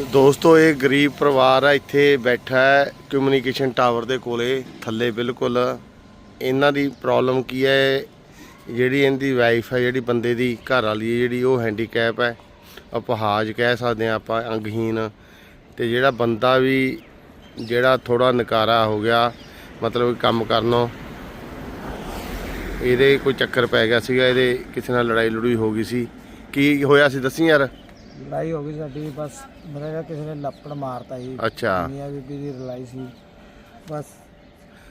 ਦੋਸਤੋ, ਇਹ ਗਰੀਬ ਪਰਿਵਾਰ ਆ, ਇੱਥੇ ਬੈਠਾ ਹੈ ਕਮਿਊਨੀਕੇਸ਼ਨ ਟਾਵਰ ਦੇ ਕੋਲੇ, ਥੱਲੇ ਬਿਲਕੁਲ। ਇਹਨਾਂ ਦੀ ਪ੍ਰੋਬਲਮ ਕੀ ਹੈ? ਜਿਹੜੀ ਇਹਦੀ ਵਾਈਫ ਹੈ ਜਿਹੜੀ ਬੰਦੇ ਦੀ ਘਰ ਵਾਲੀ ਹੈ ਜਿਹੜੀ ਉਹ ਹੈਂਡੀਕੈਪ ਹੈ। ਅਪਹਾਜ ਕਹਿ ਸਕਦੇ ਆ ਆਪਾਂ ਅੰਗਹੀਨ ਤੇ ਜਿਹੜਾ ਬੰਦਾ ਵੀ, ਜਿਹੜਾ ਥੋੜਾ ਨਕਾਰਾ ਹੋ ਗਿਆ, ਮਤਲਬ ਕੰਮ ਕਰਨੋਂ, ਇਹਦੇ ਕੋਈ ਚੱਕਰ ਪੈ ਗਿਆ ਸੀਗਾ, ਇਹਦੇ ਕਿਸੇ ਨਾਲ ਲੜਾਈ ਲੜੂਈ ਹੋ ਗਈ ਸੀ। ਕੀ ਹੋਇਆ ਸੀ? ਦੱਸੀ ਯਾਰ। ਲੜਾਈ ਹੋ ਗਈ ਸਾਡੀ ਬਸ ਮੇਰਾ ਕਿਸੇ ਨੇ ਲੱਪੜ ਮਾਰਤਾ ਸੀ। ਅੱਛਾ। ਮੀਆਂ ਬੀਬੀ ਦੀ ਲੜਾਈ ਸੀ। ਬਸ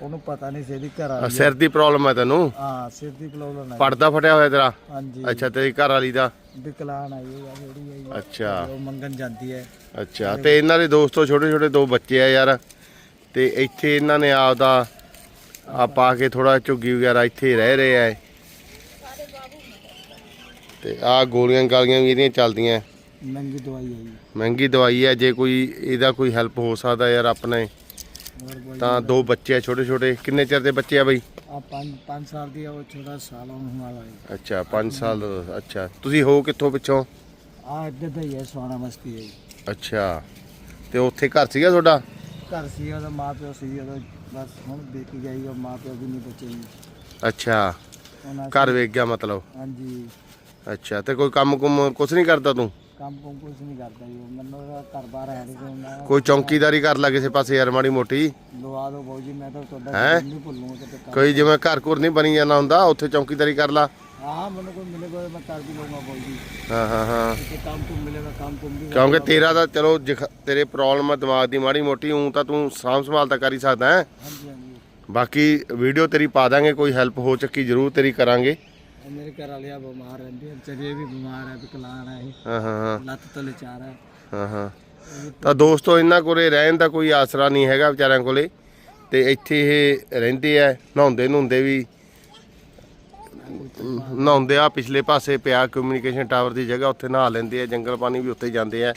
ਉਹਨੂੰ ਪਤਾ ਨਹੀਂ ਸੀ ਇਹਦੀ ਘਰ ਵਾਲੀ ਸਿਰ ਦੀ ਪ੍ਰੋਬਲਮ ਹੈ ਤੈਨੂੰ? ਹਾਂ ਸਿਰ ਦੀ ਪ੍ਰੋਬਲਮ ਹੈ ਪਰਦਾ ਫਟਿਆ ਹੋਇਆ ਤੇਰਾ? ਹਾਂਜੀ। ਅੱਛਾ ਤੇਰੀ ਘਰ ਵਾਲੀ ਦਾ? ਵਿਕਲਾਨ ਆਈ ਹੈ ਜਿਹੜੀ ਆਈ ਹੈ। ਅੱਛਾ। ਉਹ ਮੰਗਣ ਜਾਂਦੀ ਹੈ ਅੱਛਾ ਤੇ ਇਹਨਾਂ ਦੇ ਦੋਸਤੋ ਛੋਟੇ ਛੋਟੇ ਦੋ ਬੱਚੇ ਆ ਯਾਰ। ਤੇ ਇੱਥੇ ਇਹਨਾਂ ਨੇ ਆਪਦਾ ਆ ਪਾ ਕੇ ਥੋੜਾ ਝੁੱਗੀ ਵਗੈਰਾ ਇੱਥੇ ਰਹਿ ਰਹੇ ਆ। ਤੇ ਆ ਗੋਲੀਆਂ ਗਾਲੀਆਂ ਵੀ ਇਹਦੀਆਂ ਚੱਲਦੀਆਂ। ਮਹਿੰਗੀ ਦਵਾਈ ਹੈ। ਜੀ ਮਹਿੰਗੀ ਦਵਾਈ ਹੈ ਜੇ ਕੋਈ ਇਹਦਾ ਕੋਈ ਹੈਲਪ ਹੋ ਸਕਦਾ ਯਾਰ ਆਪਣੇ ਹੋਰ ਕੋਈ ਤਾਂ ਦੋ ਬੱਚੇ ਆ ਛੋਟੇ ਛੋਟੇ। ਕਿੰਨੇ ਚਿਰ ਦੇ ਬੱਚੇ ਆ ਬਈ? ਆ 5 5 ਸਾਲ ਦੀ ਆ ਉਹ ਛੋਟਾ ਸਾਲ ਹੋਣ ਵਾਲਾ ਹੈ। ਅੱਛਾ 5 ਸਾਲ ਦਾ ਅੱਛਾ। ਤੁਸੀਂ ਹੋ ਕਿੱਥੋਂ ਪਿੱਛੋਂ? ਆ ਇੱਧਰ ਦਾ ਹੀ ਹੈ ਸੋਨਾ ਮਸਤੀ ਹੈ ਜੀ। ਅੱਛਾ। ਤੇ ਉੱਥੇ ਘਰ ਸੀਗਾ ਤੁਹਾਡਾ? ਘਰ ਸੀ ਉਹਦਾ ਮਾਂ ਪਿਓ ਸੀ ਉਹਦਾ ਬਸ ਹੁਣ ਦੇਖ ਗਈ ਉਹ ਮਾਂ ਪਿਓ ਵੀ ਨਹੀਂ ਬਚੇ ਜੀ। ਅੱਛਾ। ਉਹਨਾਂ ਘਰ ਵੇਖ ਗਿਆ ਮਤਲਬ? ਹਾਂਜੀ। ਅੱਛਾ ਤੇ ਕੋਈ ਕੰਮ ਕੁਮ ਕੁਛ ਨਹੀਂ ਕਰਦਾ ਤੂੰ? ਕੰਮ ਕੁਮ ਕੁਝ ਨਹੀਂ ਕਰਦਾ ਜੀ। ਉਹ ਮੈਨੂੰ ਉਹਦਾ ਘਰ ਬਾਹਰ ਹੈ ਨਹੀਂ। ਕੋਈ ਕੋਈ ਚੌਂਕੀਦਾਰੀ ਕਰ ਲੈ ਕਿਸੇ ਪਾਸੇ ਯਾਰ ਮਾੜੀ ਮੋਟੀ। ਲਵਾ ਦੋ ਬਾਊ ਜੀ ਮੈਂ ਤਾਂ ਤੁਹਾਡਾ ਹੈਂ? ਨਹੀਂ ਭੁੱਲੂਗਾ ਕਿਤੇ ਕੰਮ। ਕੋਈ ਜਿਵੇਂ ਘਰ ਘੁਰ ਨਹੀਂ ਬਣੀ ਜਾਣਾ ਹੁੰਦਾ ਉੱਥੇ ਚੌਂਕੀਦਾਰੀ ਕਰ ਲਾ। ਹਾਂ ਮੈਨੂੰ ਕੋਈ ਮਿਲੇਗਾ ਮੈਂ ਕਰ ਵੀ ਲਊਂਗਾ ਬਾਊ ਜੀ। ਹਾਂ ਹਾਂ ਹਾਂ। ਕਿਤੇ ਕੰਮ ਕੁਮ ਮਿਲੇਗਾ ਕੰਮ ਕੁਮ ਵੀ ਕਿਉਂਕਿ ਤੇਰਾ ਤਾਂ ਚਲੋ ਜਿਖ- ਤੇਰੇ ਪ੍ਰੋਬਲਮ ਆ ਦਿਮਾਗ ਦੀ ਮਾੜੀ ਮੋਟੀ ਹੂੰ ਤਾਂ ਤੂੰ ਸਾਂਭ ਸੰਭਾਲ ਤਾਂ ਕਰ ਹੀ ਸਕਦਾ ਹੈ। ਹਾਂਜੀ ਹਾਂਜੀ। ਬਾਕੀ ਵੀਡੀਓ ਤੇਰੀ ਪਾ ਦਾਂਗੇ ਕੋਈ ਹੈਲਪ ਹੋ ਚੱਕੀ ਜ਼ਰੂਰ ਤੇਰੀ ਕਰਾਂਗੇ। ਮੇਰੇ ਘਰ ਵਾਲਿਆ ਬਿਮਾਰ ਰਹਿੰਦੀ ਹੈ ਵਿਚਾਰੀ ਵੀ ਬਿਮਾਰ ਹੈ ਵਿਕਲਾਂਗ ਹੈ। ਹਾਂ ਹਾਂ। ਲੱਤ ਤਲੇ ਚਾਰ ਹੈ ਹਾਂ ਹਾਂ। ਤਾਂ ਦੋਸਤੋ ਇਹਨਾਂ ਕੋਲੇ ਰਹਿਣ ਦਾ ਕੋਈ ਆਸਰਾ ਨਹੀਂ ਹੈਗਾ ਵਿਚਾਰਿਆਂ ਕੋਲੇ। ਤੇ ਇੱਥੇ ਇਹ ਰਹਿੰਦੇ ਆ ਨਹਾਉਂਦੇ ਨਹੁੰਦੇ ਵੀ ਨਹਾਉਂਦੇ ਆ ਪਿਛਲੇ ਪਾਸੇ ਪਿਆ ਕਮਿਊਨੀਕੇਸ਼ਨ ਟਾਵਰ ਦੀ ਜਗ੍ਹਾ ਉੱਥੇ ਨਹਾ ਲੈਂਦੇ ਆ ਜੰਗਲ ਪਾਣੀ ਵੀ ਉੱਥੇ ਜਾਂਦੇ ਆ।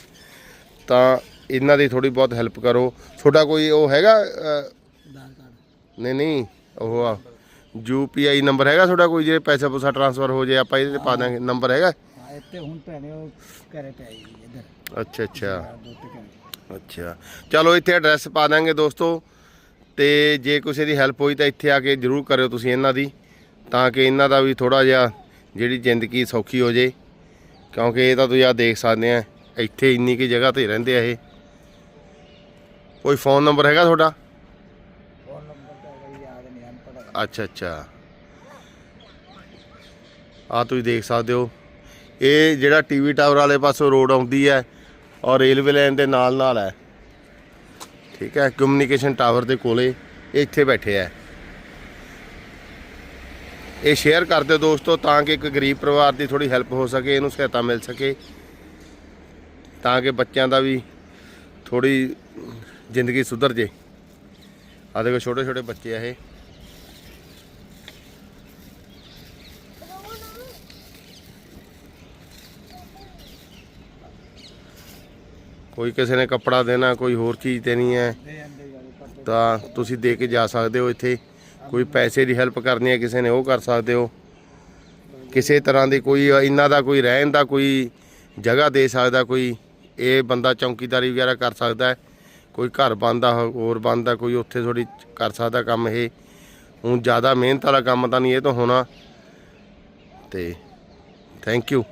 ਤਾਂ ਇਹਨਾਂ ਦੀ ਥੋੜੀ ਬਹੁਤ ਹੈਲਪ ਕਰੋ। ਤੁਹਾਡਾ ਕੋਈ ਉਹ ਹੈਗਾ ਨਹੀਂ ਨਹੀਂ ਉਹ ਆ। ਯੂਪੀਆਈ ਨੰਬਰ ਹੈਗਾ ਤੁਹਾਡਾ ਕੋਈ ਜੇ ਪੈਸਾ ਪੂਸਾ ਟ੍ਰਾਂਸਫਰ ਹੋ ਜੇ ਆਪਾਂ ਇਹਦੇ ਤੇ ਪਾ ਦਾਂਗੇ ਨੰਬਰ ਹੈਗਾ? ਹਾਂ ਇੱਥੇ ਹੁਣ ਭੈਣੇ ਉਹ ਘਰੇ ਪੈ ਗਈ ਇੱਧਰ। ਅੱਛਾ ਅੱਛਾ। ਘਰੇ ਅੱਛਾ। ਚਲੋ ਇੱਥੇ ਐਡਰੈਸ ਪਾ ਦਾਂਗੇ ਦੋਸਤੋ। ਤੇ ਜੇ ਕਿਸੇ ਦੀ ਹੈਲਪ ਹੋਈ ਤਾਂ ਇੱਥੇ ਆ ਕੇ ਜਰੂਰ ਕਰਿਓ ਤੁਸੀਂ ਇਹਨਾਂ ਦੀ ਤਾਂ ਕਿ ਇਹਨਾਂ ਦਾ ਵੀ ਥੋੜਾ ਜਿਹਾ ਜਿਹੜੀ ਜ਼ਿੰਦਗੀ ਸੌਖੀ ਹੋ ਜੇ। ਕਿਉਂਕਿ ਇਹ ਤਾਂ ਤੁਸੀਂ ਆ ਦੇਖ ਸਕਦੇ ਆ ਇੱਥੇ ਇੰਨੀ ਕੀ ਜਗ੍ਹਾ ਤੇ ਰਹਿੰਦੇ ਆ ਇਹ। ਕੋਈ ਫੋਨ ਨੰਬਰ ਹੈਗਾ ਤੁਹਾਡਾ ਫੋਨ ਨੰਬਰ ਤਾਂ ਹੈਗਾ ਜੀ, ਯਾਦ ਨਹੀਂ ਹਨ ਪਤਾ ਅੱਛਾ ਅੱਛਾ ਆ ਤੁਸੀਂ ਦੇਖ ਸਕਦੇ ਹੋ। ਇਹ ਜਿਹੜਾ ਟੀਵੀ ਟਾਵਰ ਵਾਲੇ ਪਾਸੋਂ ਰੋਡ ਆਉਂਦੀ ਹੈ ਔਰ ਰੇਲਵੇ ਲਾਈਨ ਦੇ ਨਾਲ ਨਾਲ ਹੈ। ਠੀਕ ਹੈ ਕਮਿਊਨੀਕੇਸ਼ਨ ਟਾਵਰ ਦੇ ਕੋਲੇ ਇਹ ਇੱਥੇ ਬੈਠੇ ਆ ਇਹ ਸ਼ੇਅਰ ਕਰ ਦਿਓ ਦੋਸਤੋ ਤਾਂ ਕਿ ਇੱਕ ਗਰੀਬ ਪਰਿਵਾਰ ਦੀ ਥੋੜੀ ਹੈਲਪ ਹੋ ਸਕੇ, ਇਹਨੂੰ ਸਹਾਇਤਾ ਮਿਲ ਸਕੇ। ਤਾਂ ਕਿ ਬੱਚਿਆਂ ਦਾ ਵੀ ਥੋੜੀ ਜ਼ਿੰਦਗੀ ਸੁਧਰ ਜੇ। ਆ ਦੇਖੋ ਛੋਟੇ ਛੋਟੇ ਬੱਚੇ ਆ ਇਹ। ਕੋਈ ਕਿਸੇ ਨੇ ਕੱਪੜਾ ਦੇਣਾ, ਕੋਈ ਹੋਰ ਚੀਜ਼ ਦੇਣੀ ਹੈ, ਤਾਂ ਤੁਸੀਂ ਦੇ ਕੇ ਜਾ ਸਕਦੇ ਹੋ ਇੱਥੇ। ਕੋਈ ਪੈਸੇ ਦੀ ਹੈਲਪ ਕਰਨੀ ਹੈ, ਕਿਸੇ ਨੇ ਉਹ ਕਰ ਸਕਦੇ ਹੋ। ਕਿਸੇ ਤਰ੍ਹਾਂ ਦੀ ਕੋਈ, ਇਹਨਾਂ ਦਾ ਕੋਈ ਰਹਿਣ ਦਾ ਕੋਈ ਜਗ੍ਹਾ ਦੇ ਸਕਦਾ, ਕੋਈ ਇਹ ਬੰਦਾ ਚੌਂਕੀਦਾਰੀ ਵਗੈਰਾ ਕਰ ਸਕਦਾ ਹੈ। ਕੋਈ ਘਰ ਬੰਦਾ ਹੋਰ ਬੰਦਾ ਕੋਈ ਉੱਥੇ ਥੋੜੀ ਕਰ ਸਕਦਾ ਕੰਮ ਇਹ। ਹੁਣ ਜ਼ਿਆਦਾ ਮਿਹਨਤ ਵਾਲਾ ਕੰਮ ਤਾਂ ਨਹੀਂ ਇਹ ਤੋਂ ਹੋਣਾ। ਤੇ ਥੈਂਕ ਯੂ